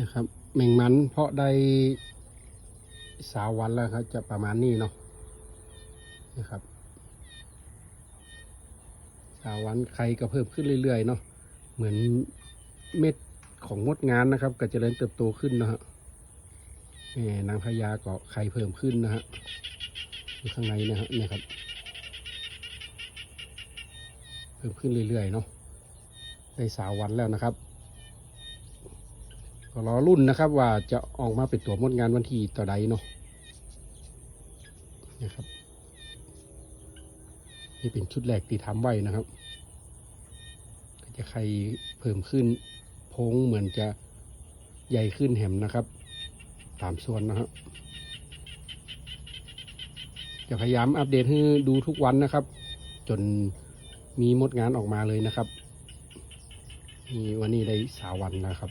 นะครับแมงมันเพราะได้สาววันแล้วครับจะประมาณนี้เนาะนะครับสาววันไข่ก็เพิ่มขึ้นเรื่อยๆเนาะเหมือนเม็ดของมดงานนะครับ ก็เจริญเติบโตขึ้นนะฮะนางพญาก็ไข่เพิ่มขึ้นนะฮะอยู่ข้างในนะฮะนี่ครับ เพิ่มขึ้นเรื่อยๆเนาะได้สาววันแล้วนะครับ รอรุ่นนะครับ ว่าจะออกมาเป็นตัวมดงานวันที่ต่อใดเนาะนะครับ นี่เป็นชุดแรกที่ทำไว้นะครับก็จะไข่เพิ่มขึ้นพงเหมือนจะใหญ่ขึ้นแหมนะครับตามส่วนนะครับจะพยายามอัปเดตให้ดูทุกวันนะครับ จนมีมดงานออกมาเลยนะครับนี่วันนี้ได้สาววันแล้วครับ